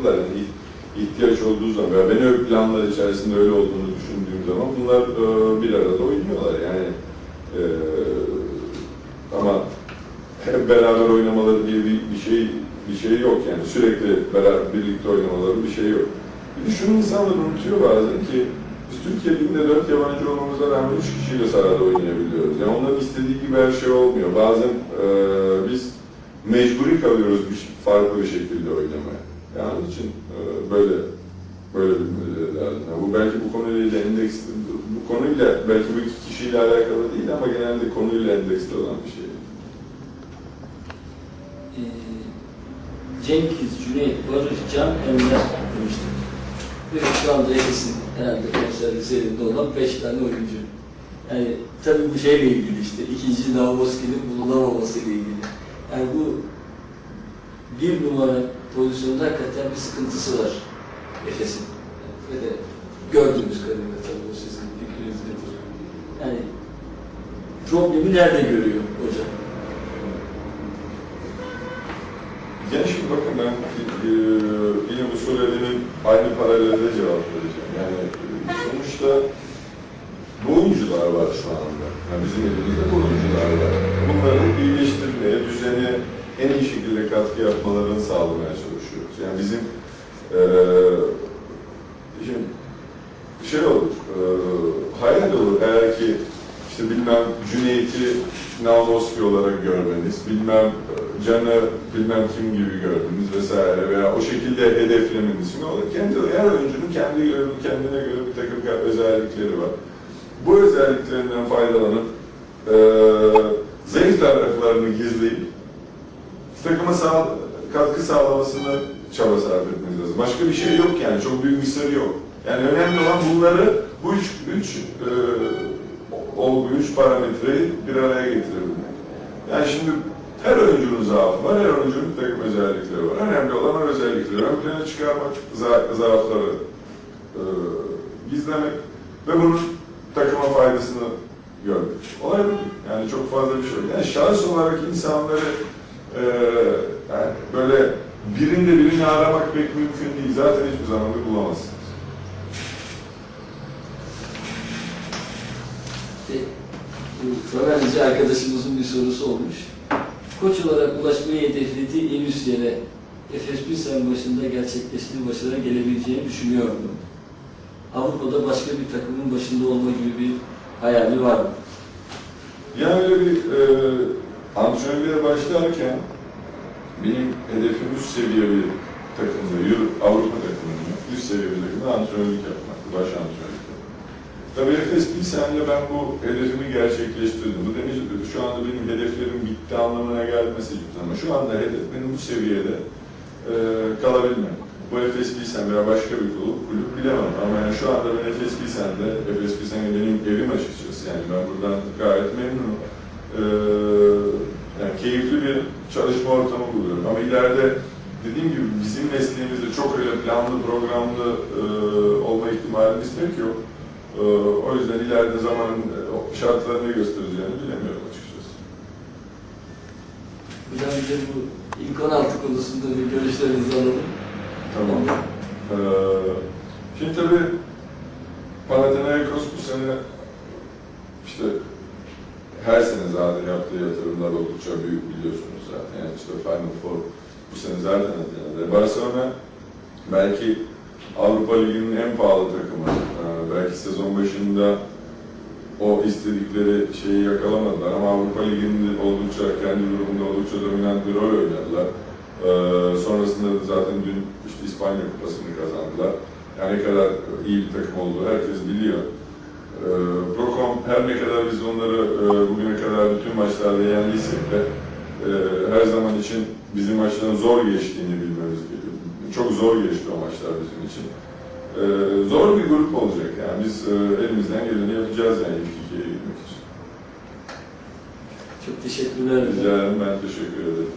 oynadılar. Yani ihtiyaç olduğu zaman veya benim ön planlar içerisinde öyle olduğunu düşündüğüm zaman bunlar e, bir arada oynuyorlar. Yani e, ama hep beraber oynamaları diye bir, bir şey bir şey yok yani sürekli beraber birlikte oynamaları bir şey yok. Bir de şunu insanlar unutuyor bazen ki biz Türkiye Ligi'nde dört yabancı olmamıza rağmen üç kişiyle sahada oynayabiliyoruz. Yani onların istediği gibi her şey olmuyor. Bazen e, biz mecburi kalıyoruz bir, farklı bir şekilde oynamaya. Yani onun için e, böyle böyle bilmeleri lazım. Yani bu belki bu konuyla endeks bu konuyla belki bu iki kişiyle alakalı değil ama genelde konuyla endeksli olan bir şey. Ee, Cengiz, Cüneyt, Barış, Can, Emre demiştik. Ve şu anda Efes'in herhalde konser serinde olan beş tane oyuncu. Yani tabii bu şeyle ilgili işte, ikinci Navoski'nin bulunamaması ile ilgili. Yani bu bir numara pozisyonda hakikaten bir sıkıntısı var Efes'in. Ve de gördüğümüz kadarıyla tabii o sizin fikriniz nedir? Yani problemi nerede görüyor hocam? Yani şimdi bakın ben e, yine bu söylediğimin aynı paralelde cevap vereceğim. Yani e, sonuçta bu oyuncular var şu anda. Yani bizim elimizde bu oyuncular var. Bunları iyileştirmeye, düzene en iyi şekilde katkı yapmalarını sağlamaya çalışıyoruz. Yani bizim e, şimdi şey olur, e, hayal olur eğer ki işte bilmem Cüneyt'i Navnoski olarak görmeniz, bilmem e, Can'ı bilmem kim gibi gördünüz vesaire veya o şekilde hedeflemeniz. Şimdi o kendi, her oyuncunun kendi göre, kendine göre bir takım özellikleri var. Bu özelliklerinden faydalanıp e, zayıf taraflarını gizleyip takıma sağ, katkı sağlamasını çaba sarf etmeniz lazım. Başka bir şey yok yani, çok büyük bir yok. Yani önemli olan bunları, bu üç, üç e, olgu, üç parametreyi bir araya getirebilmek. Yani şimdi her oyuncunun zaafı var, her oyuncunun takım özellikleri var. Önemli olan o özellikleri ön plana çıkarmak, za zaafları e, gizlemek ve bunun takıma faydasını görmek. Olay. Yani çok fazla bir şey yok. Yani şahıs olarak insanları e, yani böyle birinde birini aramak pek mümkün değil. Zaten hiçbir zaman da bulamazsınız. Fenerci arkadaşımızın bir sorusu olmuş. Koç olarak ulaşmayı hedeflediği en üst yere Efes Pilsen başında gerçekleştiği başarıya gelebileceğini düşünüyordum. Avrupa'da başka bir takımın başında olma gibi bir hayali var mı? Yani öyle bir e, antrenörlüğe başlarken benim hedefim üst seviye bir takımda, Avrupa takımında, üst seviye bir takımda antrenörlük yapmaktı, baş antrenörlük yapmak. Tabii Efes Pilsen'le ben bu hedefimi gerçekleştirdim. Bu demiş, şu anda benim hedeflerim bitti anlamına gelmesi için ama şu anda hedef benim bu seviyede e, kalabilmek. Bu Efes Pilsen veya başka bir kulüp, kulüp bilemem ama yani şu anda ben Efes Pilsen'de, Efes Pilsen benim evim açıkçası yani ben buradan gayet memnunum. Ee, yani keyifli bir çalışma ortamı buluyorum ama ileride dediğim gibi bizim mesleğimizde çok öyle planlı programlı e, olma ihtimalimiz pek yok. E, o yüzden ileride zamanın şartlarını göstereceğini bilemiyorum açıkçası. Hocam bir bu ilk 16 konusunda bir görüşlerinizi alalım. Tamam. Ee, şimdi tabii Panathinaikos bu sene işte her sene zaten yaptığı yatırımlar oldukça büyük biliyorsunuz zaten. Yani işte Final Four bu sene zaten Atina'da. Barcelona belki Avrupa Ligi'nin en pahalı takımı. Ee, belki sezon başında o istedikleri şeyi yakalamadılar ama Avrupa Ligi'nde oldukça kendi grubunda oldukça dominant bir rol oynadılar. Ee, sonrasında da zaten dün işte İspanya Kupası'nı kazandılar. Yani ne kadar iyi bir takım olduğu herkes biliyor. Ee, Procom her ne kadar biz onları e, bugüne kadar bütün maçlarda yendiysek de e, her zaman için bizim maçların zor geçtiğini bilmemiz gerekiyor. Çok zor geçti o maçlar bizim için. Ee, zor bir grup olacak yani biz e, elimizden geleni yapacağız yani ilk ikiye gitmek için. Çok teşekkürler. Rica ederim ben teşekkür ederim.